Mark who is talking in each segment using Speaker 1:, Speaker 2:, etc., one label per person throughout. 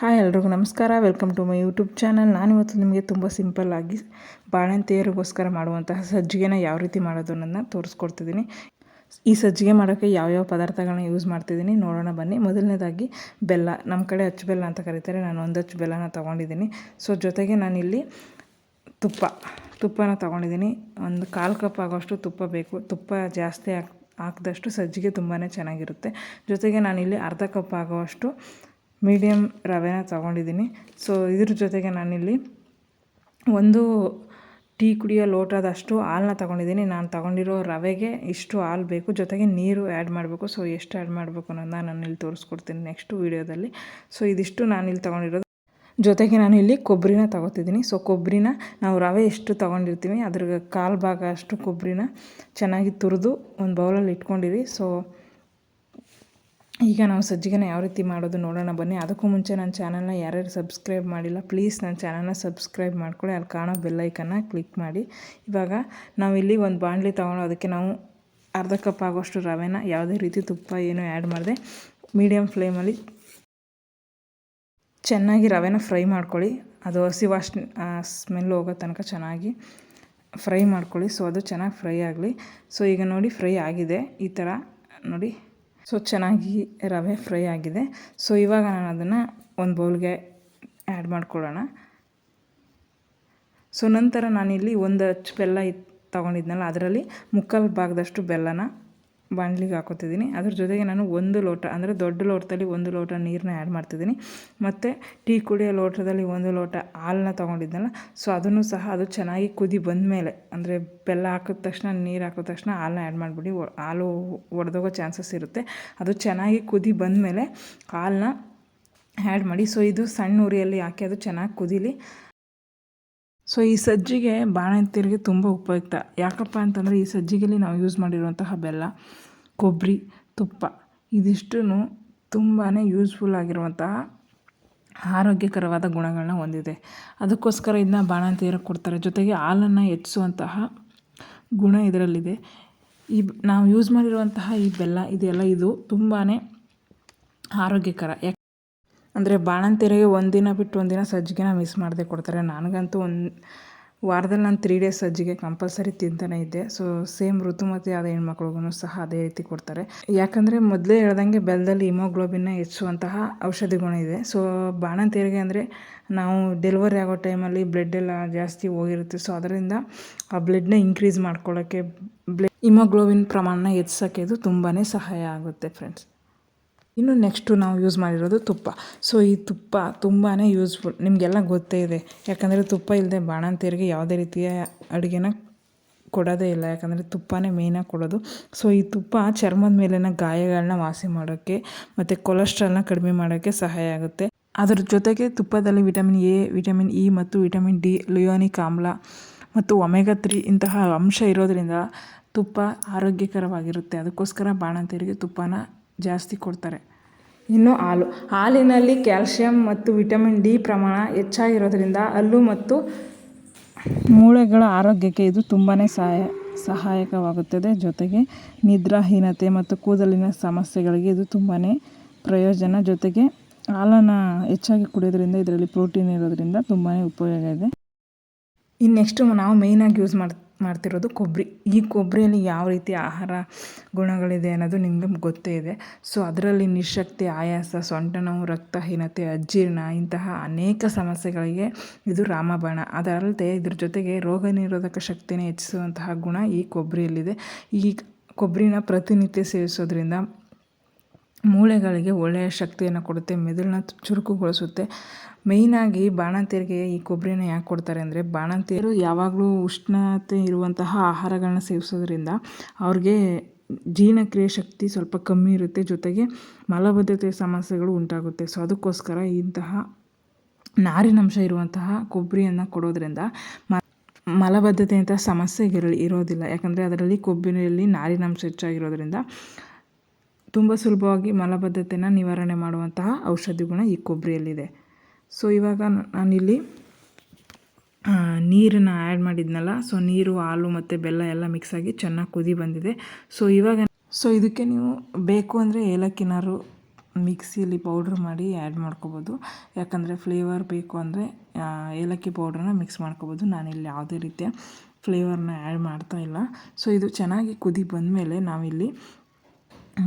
Speaker 1: Hi ಎಲ್ರಿಗೂ ನಮಸ್ಕಾರ. Welcome to my YouTube channel. ನಾನಿವತ್ತು ನಿಮಗೆ ತುಂಬ ಸಿಂಪಲ್ಲಾಗಿ ಬಾಣಂತಿಯರಿಗೋಸ್ಕರ ಮಾಡುವಂತಹ ಸಜ್ಜಿಗೆನ ಯಾವ ರೀತಿ ಮಾಡೋದು ಅನ್ನೋದನ್ನ ತೋರಿಸ್ಕೊಡ್ತಿದ್ದೀನಿ. ಈ ಸಜ್ಜಿಗೆ ಮಾಡೋಕ್ಕೆ ಯಾವ್ಯಾವ ಪದಾರ್ಥಗಳನ್ನ ಯೂಸ್ ಮಾಡ್ತಿದ್ದೀನಿ ನೋಡೋಣ ಬನ್ನಿ. ಮೊದಲನೇದಾಗಿ ಬೆಲ್ಲ. ನಮ್ಮ ಕಡೆ ಅಚ್ಚು ಬೆಲ್ಲ ಅಂತ ಕರೀತಾರೆ. ನಾನು ಒಂದು ಅಚ್ಚು ಬೆಲ್ಲನ ತೊಗೊಂಡಿದ್ದೀನಿ. ಸೊ ಜೊತೆಗೆ ನಾನಿಲ್ಲಿ ತುಪ್ಪ. ತುಪ್ಪನ ತೊಗೊಂಡಿದ್ದೀನಿ. ಒಂದು ಕಾಲು ಕಪ್ ಆಗೋಷ್ಟು ತುಪ್ಪ ಬೇಕು. ತುಪ್ಪ ಜಾಸ್ತಿ ಹಾಕ್, ಹಾಕಿದಷ್ಟು ಸಜ್ಜಿಗೆ ತುಂಬಾ ಚೆನ್ನಾಗಿರುತ್ತೆ. ಜೊತೆಗೆ ನಾನಿಲ್ಲಿ ಅರ್ಧ ಕಪ್ ಆಗೋವಷ್ಟು ಮೀಡಿಯಮ್ ರವೆನ ತೊಗೊಂಡಿದ್ದೀನಿ. ಸೊ ಇದ್ರ ಜೊತೆಗೆ ನಾನಿಲ್ಲಿ ಒಂದು ಟೀ ಕುಡಿಯೋ ಲೋಟದಷ್ಟು ಹಾಲನ್ನ ತೊಗೊಂಡಿದ್ದೀನಿ. ನಾನು ತೊಗೊಂಡಿರೋ ರವೆಗೆ ಇಷ್ಟು ಹಾಲು ಬೇಕು. ಜೊತೆಗೆ ನೀರು ಆ್ಯಡ್ ಮಾಡಬೇಕು. ಸೊ ಎಷ್ಟು ಆ್ಯಡ್ ಮಾಡಬೇಕು ಅನ್ನೋದನ್ನ ನಾನು ಇಲ್ಲಿ ತೋರಿಸ್ಕೊಡ್ತೀನಿ ನೆಕ್ಸ್ಟ್ ವೀಡಿಯೋದಲ್ಲಿ. ಸೊ ಇದಿಷ್ಟು ನಾನು ಇಲ್ಲಿ ತೊಗೊಂಡಿರೋದು. ಜೊತೆಗೆ ನಾನು ಇಲ್ಲಿ ಕೊಬ್ಬರಿನ ತೊಗೋತಿದ್ದೀನಿ. ಸೊ ಕೊಬ್ಬರಿನ ನಾವು ರವೆ ಎಷ್ಟು ತೊಗೊಂಡಿರ್ತೀವಿ ಅದ್ರ ಕಾಲು ಭಾಗ ಅಷ್ಟು ಕೊಬ್ಬರಿನ ಚೆನ್ನಾಗಿ ತುರಿದು ಒಂದು ಬೌಲಲ್ಲಿ ಇಟ್ಕೊಂಡಿರಿ. ಸೊ ಈಗ ನಾವು ಸಜ್ಜಿಗೆನ ಯಾವ ರೀತಿ ಮಾಡೋದು ನೋಡೋಣ ಬನ್ನಿ. ಅದಕ್ಕೂ ಮುಂಚೆ ನನ್ನ ಚಾನಲ್ನ ಯಾರ್ಯಾರು ಸಬ್ಸ್ಕ್ರೈಬ್ ಮಾಡಿಲ್ಲ, ಪ್ಲೀಸ್ ನನ್ನ ಚಾನಲ್ನ ಸಬ್ಸ್ಕ್ರೈಬ್ ಮಾಡ್ಕೊಳ್ಳಿ. ಅಲ್ಲಿ ಕಾಣೋ ಬೆಲ್ಲೈಕನ್ನ ಕ್ಲಿಕ್ ಮಾಡಿ. ಇವಾಗ ನಾವಿಲ್ಲಿ ಒಂದು ಬಾಣಲಿ ತೊಗೊಂಡು ಅದಕ್ಕೆ ನಾವು ಅರ್ಧ ಕಪ್ ಆಗೋಷ್ಟು ರವೆನ ಯಾವುದೇ ರೀತಿ ತುಪ್ಪ ಏನೂ ಆ್ಯಡ್ ಮಾಡಿದೆ ಮೀಡಿಯಮ್ ಫ್ಲೇಮಲ್ಲಿ ಚೆನ್ನಾಗಿ ರವೆನ ಫ್ರೈ ಮಾಡ್ಕೊಳ್ಳಿ. ಅದು ಹಸಿ ವಾಶ್ ಸ್ಮೆಲ್ ಹೋಗೋ ತನಕ ಚೆನ್ನಾಗಿ ಫ್ರೈ ಮಾಡ್ಕೊಳ್ಳಿ. ಸೊ ಅದು ಚೆನ್ನಾಗಿ ಫ್ರೈ ಆಗಲಿ. ಸೊ ಈಗ ನೋಡಿ ಫ್ರೈ ಆಗಿದೆ. ಈ ಥರ ನೋಡಿ ಸೊ ಚೆನ್ನಾಗಿ ರವೆ ಫ್ರೈ ಆಗಿದೆ. ಸೊ ಇವಾಗ ನಾನು ಅದನ್ನು ಒಂದು ಬೌಲ್ಗೆ ಆ್ಯಡ್ ಮಾಡ್ಕೊಳ್ಳೋಣ. ಸೊ ನಂತರ ನಾನಿಲ್ಲಿ ಒಂದು ಅಚ್ಚು ಬೆಲ್ಲ ಇತ್ತು ತೊಗೊಂಡಿದ್ನಲ್ಲ, ಅದರಲ್ಲಿ ಮುಕ್ಕಾಲು ಭಾಗದಷ್ಟು ಬೆಲ್ಲನ ಬಾಣಲಿಗೆ ಹಾಕೋತಿದ್ದೀನಿ. ಅದ್ರ ಜೊತೆಗೆ ನಾನು ಒಂದು ಲೋಟ, ಅಂದರೆ ದೊಡ್ಡ ಲೋಟದಲ್ಲಿ ಒಂದು ಲೋಟ ನೀರನ್ನ ಆ್ಯಡ್ ಮಾಡ್ತಿದ್ದೀನಿ. ಮತ್ತು ಟೀ ಕುಡಿಯೋ ಲೋಟದಲ್ಲಿ ಒಂದು ಲೋಟ ಹಾಲನ್ನ ತೊಗೊಂಡಿದ್ನಲ್ಲ ಸೊ ಅದನ್ನು ಸಹ ಅದು ಚೆನ್ನಾಗಿ ಕುದಿ ಬಂದ ಮೇಲೆ ಅಂದರೆ ಬೆಲ್ಲ ಹಾಕಿದ ತಕ್ಷಣ, ನೀರು ಹಾಕಿದ ತಕ್ಷಣ ಹಾಲನ್ನ ಆ್ಯಡ್ ಮಾಡಿಬಿಡಿ. ಹಾಲು ಒಡೆದೋಗೋ ಚಾನ್ಸಸ್ ಇರುತ್ತೆ. ಅದು ಚೆನ್ನಾಗಿ ಕುದಿ ಬಂದ ಮೇಲೆ ಹಾಲನ್ನ ಆ್ಯಡ್ ಮಾಡಿ. ಸೊ ಇದು ಸಣ್ಣ ಉರಿಯಲ್ಲಿ ಹಾಕಿ ಅದು ಚೆನ್ನಾಗಿ ಕುದೀಲಿ. ಸೊ ಈ ಸಜ್ಜಿಗೆ ಬಾಣಂತಿಯರಿಗೆ ತುಂಬ ಉಪಯುಕ್ತ. ಯಾಕಪ್ಪ ಅಂತಂದರೆ ಈ ಸಜ್ಜಿಗೆಯಲ್ಲಿ ನಾವು ಯೂಸ್ ಮಾಡಿರುವಂತಹ ಬೆಲ್ಲ ಕೊಬ್ಬರಿ ತುಪ್ಪ ಇದಿಷ್ಟು ತುಂಬಾ ಯೂಸ್ಫುಲ್ ಆಗಿರುವಂತಹ ಆರೋಗ್ಯಕರವಾದ ಗುಣಗಳನ್ನ ಹೊಂದಿದೆ. ಅದಕ್ಕೋಸ್ಕರ ಇದನ್ನ ಬಾಣಂತಿಯರಿಗೆ ಕೊಡ್ತಾರೆ. ಜೊತೆಗೆ ಹಾಲನ್ನು ಹೆಚ್ಚಿಸುವಂತಹ ಗುಣ ಇದರಲ್ಲಿದೆ. ಈ ನಾವು ಯೂಸ್ ಮಾಡಿರುವಂತಹ ಈ ಬೆಲ್ಲ, ಇದೆಲ್ಲ ಇದು ತುಂಬಾ ಆರೋಗ್ಯಕರ. ಯಾಕೆ ಅಂದರೆ ಬಾಣಂತಿಯರಿಗೆ ಒಂದಿನ ಬಿಟ್ಟು ಒಂದಿನ ಸಜ್ಜಿಗೆನ ಮಿಸ್ ಮಾಡದೆ ಕೊಡ್ತಾರೆ. ನನಗಂತೂ ಒಂದು ವಾರದಲ್ಲಿ ನಾನು ತ್ರೀ ಡೇಸ್ ಸಜ್ಜಿಗೆ ಕಂಪಲ್ಸರಿ ತಿಂತಾನೆ ಇದ್ದೆ. ಸೊ ಸೇಮ್ ಋತುಮತಿ ಆದ ಹೆಣ್ಮಕ್ಳಿಗೂ ಸಹ ಅದೇ ರೀತಿ ಕೊಡ್ತಾರೆ. ಯಾಕಂದರೆ ಮೊದಲೇ ಹೇಳ್ದಂಗೆ ಬೆಲ್ಲದಲ್ಲಿ ಹಿಮೋಗ್ಲೋಬಿನ್ನ ಹೆಚ್ಚುವಂತಹ ಔಷಧಿ ಗುಣ ಇದೆ. ಸೊ ಬಾಣಂತಿಯರಿಗೆ ಅಂದರೆ ನಾವು ಡೆಲಿವರಿ ಆಗೋ ಟೈಮಲ್ಲಿ ಬ್ಲಡ್ ಎಲ್ಲ ಜಾಸ್ತಿ ಹೋಗಿರುತ್ತೆ. ಸೊ ಅದರಿಂದ ಆ ಬ್ಲಡ್ನ ಇನ್ಕ್ರೀಸ್ ಮಾಡ್ಕೊಳ್ಳೋಕ್ಕೆ ಬ್ಲಡ್ ಹಿಮೋಗ್ಲೋಬಿನ್ ಪ್ರಮಾಣನ ಹೆಚ್ಚಿಸೋಕ್ಕೆ ಇದು ತುಂಬಾ ಸಹಾಯ ಆಗುತ್ತೆ ಫ್ರೆಂಡ್ಸ್ ಇನ್ನು ನೆಕ್ಸ್ಟು ನಾವು ಯೂಸ್ ಮಾಡಿರೋದು ತುಪ್ಪ. ಸೊ ಈ ತುಪ್ಪ ತುಂಬಾ ಯೂಸ್ಫುಲ್ ನಿಮಗೆಲ್ಲ ಗೊತ್ತೇ ಇದೆ. ಯಾಕಂದರೆ ತುಪ್ಪ ಇಲ್ಲದೆ ಬಾಣಂತಿಯರಿಗೆ ಯಾವುದೇ ರೀತಿಯ ಅಡುಗೆನ ಕೊಡೋದೇ ಇಲ್ಲ. ಯಾಕಂದರೆ ತುಪ್ಪನೇ ಮೇಯ್ನಾಗಿ ಕೊಡೋದು. ಸೊ ಈ ತುಪ್ಪ ಚರ್ಮದ ಮೇಲಿನ ಗಾಯಗಳನ್ನ ವಾಸಿ ಮಾಡೋಕ್ಕೆ ಮತ್ತು ಕೊಲೆಸ್ಟ್ರಾಲ್ನ ಕಡಿಮೆ ಮಾಡೋಕ್ಕೆ ಸಹಾಯ ಆಗುತ್ತೆ. ಅದರ ಜೊತೆಗೆ ತುಪ್ಪದಲ್ಲಿ ವಿಟಮಿನ್ ಎ ವಿಟಮಿನ್ ಇ ಮತ್ತು ವಿಟಮಿನ್ ಡಿ ಲಿಯೋನಿಕ್ ಆಮ್ಲ ಮತ್ತು ಒಮೆಗಾ ತ್ರೀ ಇಂತಹ ಅಂಶ ಇರೋದರಿಂದ ತುಪ್ಪ ಆರೋಗ್ಯಕರವಾಗಿರುತ್ತೆ. ಅದಕ್ಕೋಸ್ಕರ ಬಾಣಂತಿಯರಿಗೆ ತುಪ್ಪನ ಜಾಸ್ತಿ ಕೊಡ್ತಾರೆ. ಇನ್ನು ಹಾಲು. ಹಾಲಿನಲ್ಲಿ ಕ್ಯಾಲ್ಶಿಯಂ ಮತ್ತು ವಿಟಮಿನ್ ಡಿ ಪ್ರಮಾಣ ಹೆಚ್ಚಾಗಿರೋದ್ರಿಂದ ಹಲ್ಲು ಮತ್ತು ಮೂಳೆಗಳ ಆರೋಗ್ಯಕ್ಕೆ ಇದು ತುಂಬಾ ಸಹಾಯ, ಸಹಾಯಕವಾಗುತ್ತದೆ. ಜೊತೆಗೆ ನಿದ್ರಾಹೀನತೆ ಮತ್ತು ಕೂದಲಿನ ಸಮಸ್ಯೆಗಳಿಗೆ ಇದು ತುಂಬಾ ಪ್ರಯೋಜನ. ಜೊತೆಗೆ ಹಾಲನ್ನು ಹೆಚ್ಚಾಗಿ ಕುಡಿಯೋದ್ರಿಂದ ಇದರಲ್ಲಿ ಪ್ರೋಟೀನ್ ಇರೋದರಿಂದ ತುಂಬಾ ಉಪಯೋಗ ಇದೆ. ಇನ್ನು ನೆಕ್ಸ್ಟು ನಾವು ಮೇಯ್ನಾಗಿ ಯೂಸ್ ಮಾಡಿ ಮಾಡ್ತಿರೋದು ಕೊಬ್ಬರಿ. ಈ ಕೊಬ್ಬರಿಯಲ್ಲಿ ಯಾವ ರೀತಿ ಆಹಾರ ಗುಣಗಳಿದೆ ಅನ್ನೋದು ನಿಮಗೆ ಗೊತ್ತೇ ಇದೆ. ಸೊ, ಅದರಲ್ಲಿ ನಿಶಕ್ತಿ, ಆಯಾಸ, ಸೊಂಟ ನೋವು, ರಕ್ತಹೀನತೆ, ಅಜೀರ್ಣ ಇಂತಹ ಅನೇಕ ಸಮಸ್ಯೆಗಳಿಗೆ ಇದು ರಾಮಬಾಣ. ಅದಲ್ಲದೆ ಇದ್ರ ಜೊತೆಗೆ ರೋಗ ನಿರೋಧಕ ಶಕ್ತಿನ ಹೆಚ್ಚಿಸುವಂತಹ ಗುಣ ಈ ಕೊಬ್ಬರಿಯಲ್ಲಿದೆ. ಈ ಕೊಬ್ಬರಿನ ಪ್ರತಿನಿತ್ಯ ಸೇವಿಸೋದ್ರಿಂದ ಮೂಳೆಗಳಿಗೆ ಒಳ್ಳೆಯ ಶಕ್ತಿಯನ್ನು ಕೊಡುತ್ತೆ, ಮೆದುಳನ್ನ ಚುರುಕುಗೊಳಿಸುತ್ತೆ. ಮೇಯ್ನಾಗಿ ಬಾಣಂತಿಯರಿಗೆ ಈ ಕೊಬ್ಬರಿನ ಯಾಕೆ ಕೊಡ್ತಾರೆ ಅಂದರೆ, ಬಾಣಂತಿಯರು ಯಾವಾಗಲೂ ಉಷ್ಣತೆ ಇರುವಂತಹ ಆಹಾರಗಳನ್ನ ಸೇವಿಸೋದ್ರಿಂದ ಅವ್ರಿಗೆ ಜೀರ್ಣಕ್ರಿಯೆ ಶಕ್ತಿ ಸ್ವಲ್ಪ ಕಮ್ಮಿ ಇರುತ್ತೆ, ಜೊತೆಗೆ ಮಲಬದ್ಧತೆ ಸಮಸ್ಯೆಗಳು ಉಂಟಾಗುತ್ತೆ. ಸೊ ಅದಕ್ಕೋಸ್ಕರ ಇಂತಹ ನಾರಿನಂಶ ಇರುವಂತಹ ಕೊಬ್ಬರಿಯನ್ನು ಕೊಡೋದ್ರಿಂದ ಮ, ಮಲಬದ್ಧತೆಯಂತಹ ಸಮಸ್ಯೆ ಇರೋದಿಲ್ಲ. ಯಾಕಂದರೆ ಅದರಲ್ಲಿ ಕೊಬ್ಬಿನಲ್ಲಿ ನಾರಿನಂಶ ಹೆಚ್ಚಾಗಿರೋದ್ರಿಂದ ತುಂಬ ಸುಲಭವಾಗಿ ಮಲಬದ್ಧತೆನ ನಿವಾರಣೆ ಮಾಡುವಂತಹ ಔಷಧಿ ಗುಣ ಈ ಕೊಬ್ಬರಿಯಲ್ಲಿದೆ. ಸೊ ಇವಾಗ ನಾನಿಲ್ಲಿ ನೀರನ್ನು ಆ್ಯಡ್ ಮಾಡಿದ್ನಲ್ಲ ಸೊ ನೀರು, ಹಾಲು ಮತ್ತು ಬೆಲ್ಲ ಎಲ್ಲ ಮಿಕ್ಸ್ ಆಗಿ ಚೆನ್ನಾಗಿ ಕುದಿ ಬಂದಿದೆ. ಸೊ ಇವಾಗ ಸೊ ಇದಕ್ಕೆ ನೀವು ಬೇಕು ಅಂದರೆ ಏಲಕ್ಕಿನಾರು ಮಿಕ್ಸಿಯಲ್ಲಿ ಪೌಡ್ರ್ ಮಾಡಿ ಆ್ಯಡ್ ಮಾಡ್ಕೋಬೋದು. ಯಾಕಂದರೆ ಫ್ಲೇವರ್ ಬೇಕು ಅಂದರೆ ಏಲಕ್ಕಿ ಪೌಡ್ರನ್ನ ಮಿಕ್ಸ್ ಮಾಡ್ಕೋಬೋದು. ನಾನಿಲ್ಲಿ ಯಾವುದೇ ರೀತಿಯ ಫ್ಲೇವರ್ನ ಆ್ಯಡ್ ಮಾಡ್ತಾ ಇಲ್ಲ. ಸೊ ಇದು ಚೆನ್ನಾಗಿ ಕುದಿ ಬಂದಮೇಲೆ ನಾವಿಲ್ಲಿ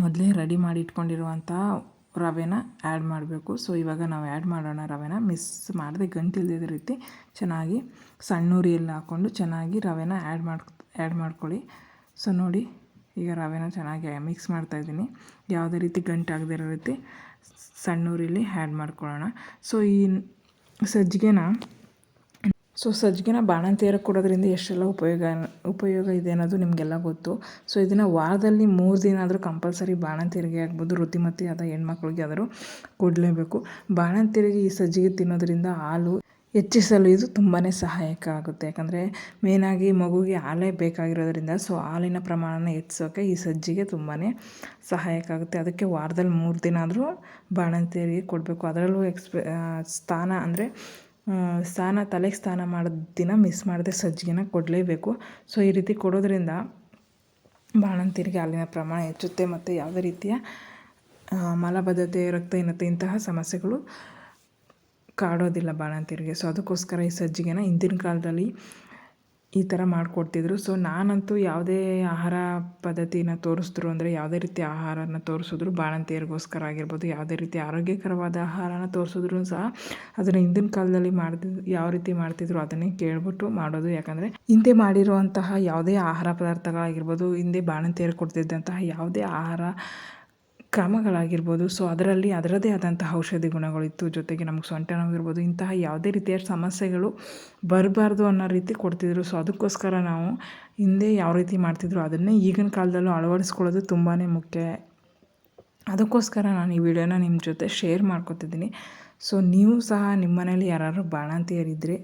Speaker 1: ಮೊದಲೇ ರೆಡಿ ಮಾಡಿ ಇಟ್ಕೊಂಡಿರುವಂಥ ರವೆನ ಆ್ಯಡ್ ಮಾಡಬೇಕು. ಸೊ ಇವಾಗ ನಾವು ಆ್ಯಡ್ ಮಾಡೋಣ ರವೆನ. ಮಿಸ್ ಮಾಡದೆ ಗಂಟಿಲ್ದಿದ್ದ ರೀತಿ ಚೆನ್ನಾಗಿ ಸಣ್ಣ ಉರಿಯಲ್ಲಿ ಹಾಕ್ಕೊಂಡು ಚೆನ್ನಾಗಿ ರವೆನ ಆ್ಯಡ್ ಮಾಡ್ ಆ್ಯಡ್ ಮಾಡ್ಕೊಳ್ಳಿ. ಸೊ ನೋಡಿ ಈಗ ರವೆನ ಚೆನ್ನಾಗಿ ಮಿಕ್ಸ್ ಮಾಡ್ತಾಯಿದ್ದೀನಿ ಯಾವುದೇ ರೀತಿ ಗಂಟಾಗದಿರೋ ರೀತಿ ಸಣ್ಣ ಉರಿಲಿ ಆ್ಯಡ್ ಮಾಡ್ಕೊಳ್ಳೋಣ. ಸೊ ಈ ಸಜ್ಜಿಗೆನ ಸೊ ಸಜ್ಜಿಗೆನ ಬಾಣಂತಿಯರ ಕೊಡೋದ್ರಿಂದ ಎಷ್ಟೆಲ್ಲ ಉಪಯೋಗ ಉಪಯೋಗ ಇದೆ ಅನ್ನೋದು ನಿಮಗೆಲ್ಲ ಗೊತ್ತು. ಸೊ ಇದನ್ನು ವಾರದಲ್ಲಿ ಮೂರು ದಿನ ಆದರೂ ಕಂಪಲ್ಸರಿ ಬಾಣಂತಿಯರಿಗೆ ಆಗ್ಬೋದು ಋತಿಮತಿ ಆದ ಹೆಣ್ಮಕ್ಳಿಗೆ ಆದರೂ ಕೊಡಲೇಬೇಕು. ಬಾಣಂತಿಯರಿಗೆ ಈ ಸಜ್ಜಿಗೆ ತಿನ್ನೋದ್ರಿಂದ ಹಾಲು ಹೆಚ್ಚಿಸಲು ಇದು ತುಂಬಾ ಸಹಾಯಕ ಆಗುತ್ತೆ. ಯಾಕಂದರೆ ಮೇನಾಗಿ ಮಗುಗೆ ಹಾಲೇ ಬೇಕಾಗಿರೋದ್ರಿಂದ ಸೊ, ಹಾಲಿನ ಪ್ರಮಾಣನ ಹೆಚ್ಚಿಸೋಕೆ ಈ ಸಜ್ಜಿಗೆ ತುಂಬಾ ಸಹಾಯಕ ಆಗುತ್ತೆ. ಅದಕ್ಕೆ ವಾರದಲ್ಲಿ ಮೂರು ದಿನ ಆದರೂ ಬಾಣಂತಿಯರಿಗೆ ಕೊಡಬೇಕು. ಅದರಲ್ಲೂ ಎಕ್ಸ್ಪೆ ಸ್ಥಾನ ಅಂದರೆ ಸ್ನಾನ, ತಲೆಗೆ ಸ್ನಾನ ಮಾಡೋ ದಿನ ಮಿಸ್ ಮಾಡದೆ ಸಜ್ಜಿಗೆನ ಕೊಡಲೇಬೇಕು. ಸೊ ಈ ರೀತಿ ಕೊಡೋದ್ರಿಂದ ಬಾಣಂತಿಯರಿಗೆ ಹಾಲಿನ ಪ್ರಮಾಣ ಹೆಚ್ಚುತ್ತೆ ಮತ್ತು ಯಾವುದೇ ರೀತಿಯ ಮಲಬದ್ಧತೆ, ರಕ್ತಹೀನತೆ ಇಂತಹ ಸಮಸ್ಯೆಗಳು ಕಾಡೋದಿಲ್ಲ ಬಾಣಂತಿಯರಿಗೆ ಸೊ ಅದಕ್ಕೋಸ್ಕರ ಈ ಸಜ್ಜಿಗೆನ ಹಿಂದಿನ ಕಾಲದಲ್ಲಿ ಈ ಥರ ಮಾಡಿಕೊಡ್ತಿದ್ರು. ಸೊ ನಾನಂತೂ ಯಾವುದೇ ಆಹಾರ ಪದ್ಧತಿನ ತೋರಿಸಿದ್ರು ಅಂದರೆ ಯಾವುದೇ ರೀತಿ ಆಹಾರನ ತೋರಿಸಿದ್ರು, ಬಾಣಂತಿಯರಿಗೋಸ್ಕರ ಆಗಿರ್ಬೋದು, ಯಾವುದೇ ರೀತಿ ಆರೋಗ್ಯಕರವಾದ ಆಹಾರನ ತೋರಿಸಿದ್ರು ಸಹ ಅದನ್ನು ಹಿಂದಿನ ಕಾಲದಲ್ಲಿ ಮಾಡಿದ ಯಾವ ರೀತಿ ಮಾಡ್ತಿದ್ರು ಅದನ್ನೇ ಕೇಳ್ಬಿಟ್ಟು ಮಾಡೋದು. ಯಾಕಂದರೆ ಹಿಂದೆ ಮಾಡಿರುವಂತಹ ಯಾವುದೇ ಆಹಾರ ಪದಾರ್ಥಗಳಾಗಿರ್ಬೋದು, ಹಿಂದೆ ಬಾಣಂತಿಯರು ಕೊಡ್ತಿದ್ದಂತಹ ಯಾವುದೇ ಆಹಾರ ಕ್ರಮಗಳಾಗಿರ್ಬೋದು. ಸೊ ಅದರಲ್ಲಿ ಅದರದೇ ಆದಂತಹ ಔಷಧಿ ಗುಣಗಳಿತ್ತು ಜೊತೆಗೆ ನಮಗೆ ಸೊಂಟ ನೋವಿರ್ಬೋದು. ಇಂತಹ ಯಾವುದೇ ರೀತಿಯ ಸಮಸ್ಯೆಗಳು ಬರಬಾರ್ದು ಅನ್ನೋ ರೀತಿ ಕೊಡ್ತಿದ್ರು. ಸೊ ಅದಕ್ಕೋಸ್ಕರ ನಾವು ಹಿಂದೆ ಯಾವ ರೀತಿ ಮಾಡ್ತಿದ್ರು ಅದನ್ನೇ ಈಗಿನ ಕಾಲದಲ್ಲೂ ಅಳವಡಿಸ್ಕೊಳ್ಳೋದು ತುಂಬಾ ಮುಖ್ಯ. ಅದಕ್ಕೋಸ್ಕರ ನಾನು ಈ ವಿಡಿಯೋನ ನಿಮ್ಮ ಜೊತೆ ಶೇರ್ ಮಾಡ್ಕೊತಿದ್ದೀನಿ. ಸೊ ನೀವು ಸಹ ನಿಮ್ಮ ಮನೇಲಿ ಯಾರಾದ್ರು ಬಾಣಂತಿಯರಿದ್ದರೆ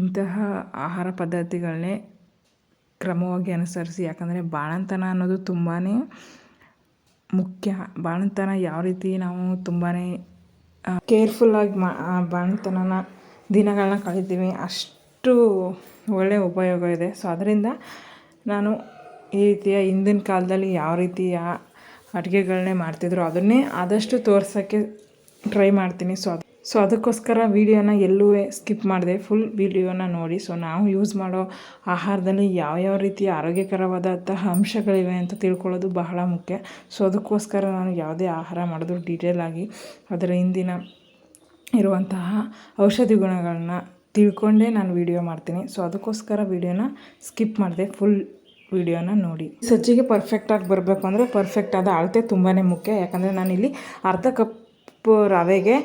Speaker 1: ಇಂತಹ ಆಹಾರ ಪದ್ಧತಿಗಳನ್ನೇ ಕ್ರಮವಾಗಿ ಅನುಸರಿಸಿ. ಯಾಕಂದರೆ ಬಾಣಂತನ ಅನ್ನೋದು ತುಂಬಾ ಮುಖ್ಯ. ಬಾಣಂತನ ಯಾವ ರೀತಿ ನಾವು ತುಂಬಾ ಕೇರ್ಫುಲ್ಲಾಗಿ ಮಾ ಬಾಣಂತನನ ದಿನಗಳನ್ನ ಕಳಿತೀವಿ, ಅಷ್ಟು ಒಳ್ಳೆಯ ಉಪಯೋಗ ಇದೆ. ಸೊ ಅದರಿಂದ ನಾನು ಈ ರೀತಿಯ ಹಿಂದಿನ ಕಾಲದಲ್ಲಿ ಯಾವ ರೀತಿಯ ಅಡುಗೆಗಳನ್ನೇ ಮಾಡ್ತಿದ್ರು, ಅದನ್ನೇ ಆದಷ್ಟು ತೋರ್ಸೋಕ್ಕೆ ಟ್ರೈ ಮಾಡ್ತೀನಿ. ಸೊ ಅದು ಸೊ ಅದಕ್ಕೋಸ್ಕರ ವೀಡಿಯೋನ ಎಲ್ಲೂ ಸ್ಕಿಪ್ ಮಾಡಿದೆ. ಫುಲ್ ವೀಡಿಯೋನ ನೋಡಿ. ಸೊ ನಾವು ಯೂಸ್ ಮಾಡೋ ಆಹಾರದಲ್ಲಿ ಯಾವ್ಯಾವ ರೀತಿಯ ಆರೋಗ್ಯಕರವಾದಂತಹ ಅಂಶಗಳಿವೆ ಅಂತ ತಿಳ್ಕೊಳ್ಳೋದು ಬಹಳ ಮುಖ್ಯ. ಸೊ ಅದಕ್ಕೋಸ್ಕರ ನಾನು ಯಾವುದೇ ಆಹಾರ ಮಾಡಿದ್ರು ಆಗಿ ಅದರ ಹಿಂದಿನ ಇರುವಂತಹ ಔಷಧಿ ಗುಣಗಳನ್ನ ತಿಳ್ಕೊಂಡೇ ನಾನು ವೀಡಿಯೋ ಮಾಡ್ತೀನಿ. ಸೊ ಅದಕ್ಕೋಸ್ಕರ ವೀಡಿಯೋನ ಸ್ಕಿಪ್ ಮಾಡಿದೆ. ಫುಲ್ ವಿಡಿಯೋನ ನೋಡಿ. ಸಜ್ಜಿಗೆ ಪರ್ಫೆಕ್ಟಾಗಿ ಬರಬೇಕು ಅಂದರೆ ಪರ್ಫೆಕ್ಟ್ ಆದ ಅಳತೆ ತುಂಬಾ ಮುಖ್ಯ. ಯಾಕಂದರೆ ನಾನಿಲ್ಲಿ ಅರ್ಧ ಕಪ್ ರವೆಗೆ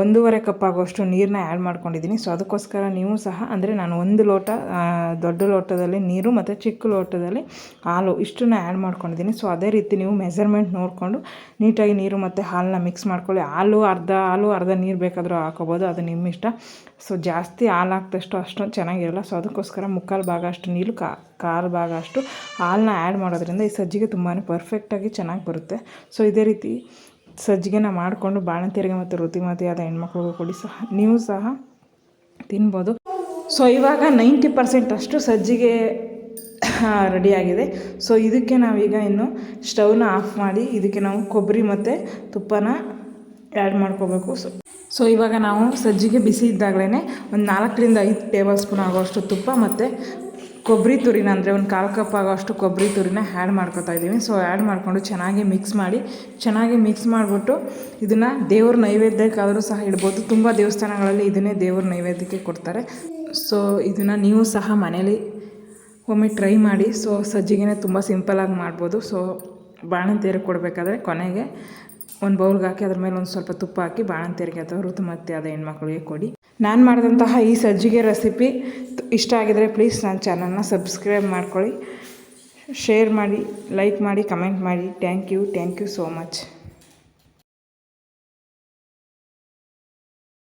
Speaker 1: ಒಂದೂವರೆ ಕಪ್ ಆಗುವಷ್ಟು ನೀರನ್ನ ಆ್ಯಡ್ ಮಾಡ್ಕೊಂಡಿದ್ದೀನಿ. ಸೊ ಅದಕ್ಕೋಸ್ಕರ ನೀವು ಸಹ, ಅಂದರೆ ನಾನು ಒಂದು ಲೋಟ ದೊಡ್ಡ ಲೋಟದಲ್ಲಿ ನೀರು ಮತ್ತು ಚಿಕ್ಕ ಲೋಟದಲ್ಲಿ ಹಾಲು ಇಷ್ಟನ್ನ ಆ್ಯಡ್ ಮಾಡ್ಕೊಂಡಿದ್ದೀನಿ. ಸೊ ಅದೇ ರೀತಿ ನೀವು ಮೆಸರ್ಮೆಂಟ್ ನೋಡಿಕೊಂಡು ನೀಟಾಗಿ ನೀರು ಮತ್ತು ಹಾಲನ್ನ ಮಿಕ್ಸ್ ಮಾಡ್ಕೊಳ್ಳಿ. ಹಾಲು, ಅರ್ಧ ಹಾಲು, ಅರ್ಧ ನೀರು ಬೇಕಾದರೂ ಹಾಕೋಬೋದು, ಅದು ನಿಮ್ಮ ಇಷ್ಟ. ಸೊ ಜಾಸ್ತಿ ಹಾಲು ಹಾಕ್ದಷ್ಟು ಅಷ್ಟೊಂದು ಚೆನ್ನಾಗಿರಲ್ಲ. ಸೊ ಅದಕ್ಕೋಸ್ಕರ ಮುಕ್ಕಾಲು ಭಾಗ ಅಷ್ಟು ನೀರು ಕಾಲು ಭಾಗ ಅಷ್ಟು ಹಾಲನ್ನ ಆ್ಯಡ್ ಮಾಡೋದ್ರಿಂದ ಈ ಸಜ್ಜಿಗೆ ತುಂಬಾ ಪರ್ಫೆಕ್ಟಾಗಿ ಚೆನ್ನಾಗಿ ಬರುತ್ತೆ. ಸೊ ಇದೇ ರೀತಿ ಸಜ್ಜಿಗೆನ ಮಾಡಿಕೊಂಡು ಬಾಣಂತಿಯರಿಗೆ ಮತ್ತು ಋತುಮತಿಯಾದ ಹೆಣ್ಮಕ್ಳಿಗೂ ಕೊಡಿ ಸಹ. ನೀವು ಸಹ ತಿನ್ಬೋದು. ಸೊ ಇವಾಗ ನೈಂಟಿ ಪರ್ಸೆಂಟ್ ಅಷ್ಟು ಸಜ್ಜಿಗೆ ರೆಡಿಯಾಗಿದೆ. ಸೊ ಇದಕ್ಕೆ ನಾವೀಗ ಇನ್ನು ಸ್ಟವ್ನ ಆಫ್ ಮಾಡಿ, ಇದಕ್ಕೆ ನಾವು ಕೊಬ್ಬರಿ ಮತ್ತು ತುಪ್ಪನ ಆ್ಯಡ್ ಮಾಡ್ಕೋಬೇಕು. ಸೊ ಸೊ ಇವಾಗ ನಾವು ಸಜ್ಜಿಗೆ ಬಿಸಿ ಇದ್ದಾಗಲೇ ಒಂದು ನಾಲ್ಕರಿಂದ ಐದು ಟೇಬಲ್ ಸ್ಪೂನ್ ಆಗೋಷ್ಟು ತುಪ್ಪ ಮತ್ತು ಕೊಬ್ಬರಿ ತುರಿನ ಅಂದರೆ ಒಂದು ಕಾಲು ಕಪ್ ಆಗೋಷ್ಟು ಕೊಬ್ಬರಿ ತುರಿನ ಆ್ಯಡ್ ಮಾಡ್ಕೊತಾ ಇದ್ದೀವಿ. ಸೊ ಆ್ಯಡ್ ಮಾಡಿಕೊಂಡು ಚೆನ್ನಾಗಿ ಮಿಕ್ಸ್ ಮಾಡಿ, ಚೆನ್ನಾಗಿ ಮಿಕ್ಸ್ ಮಾಡಿಬಿಟ್ಟು ಇದನ್ನು ದೇವ್ರ ನೈವೇದ್ಯಕ್ಕಾದರೂ ಸಹ ಇಡ್ಬೋದು. ತುಂಬ ದೇವಸ್ಥಾನಗಳಲ್ಲಿ ಇದನ್ನೇ ದೇವ್ರ ನೈವೇದ್ಯಕ್ಕೆ ಕೊಡ್ತಾರೆ. ಸೊ ಇದನ್ನು ನೀವು ಸಹ ಮನೇಲಿ ಒಮ್ಮೆ ಟ್ರೈ ಮಾಡಿ. ಸೊ ಸಜ್ಜಿಗೆನೇ ತುಂಬ ಸಿಂಪಲಾಗಿ ಮಾಡ್ಬೋದು. ಸೊ ಬಾಣಂತಿಯರಿಗೆ ಕೊಡಬೇಕಾದ್ರೆ ಕೊನೆಗೆ ಒಂದು ಬೌಲ್ಗೆ ಹಾಕಿ ಅದ್ರ ಮೇಲೆ ಒಂದು ಸ್ವಲ್ಪ ತುಪ್ಪ ಹಾಕಿ ಬಾಣಂತಿಯರಿಗೆ ಅಥವಾ ಋತುಮತಿ ಆದ ಹೆಣ್ಮಕ್ಳಿಗೆ ಕೊಡಿ. ನಾನು ಮಾಡಿದಂತಹ ಈ ಸಜ್ಜಿಗೆ ರೆಸಿಪಿ ಇಷ್ಟ ಆಗಿದರೆ ಪ್ಲೀಸ್ ನನ್ನ ಚಾನಲ್ನ ಸಬ್ಸ್ಕ್ರೈಬ್ ಮಾಡ್ಕೊಳ್ಳಿ. ಶೇರ್ ಮಾಡಿ ಲೈಕ್ ಮಾಡಿ ಕಮೆಂಟ್ ಮಾಡಿ. Thank you thank you so much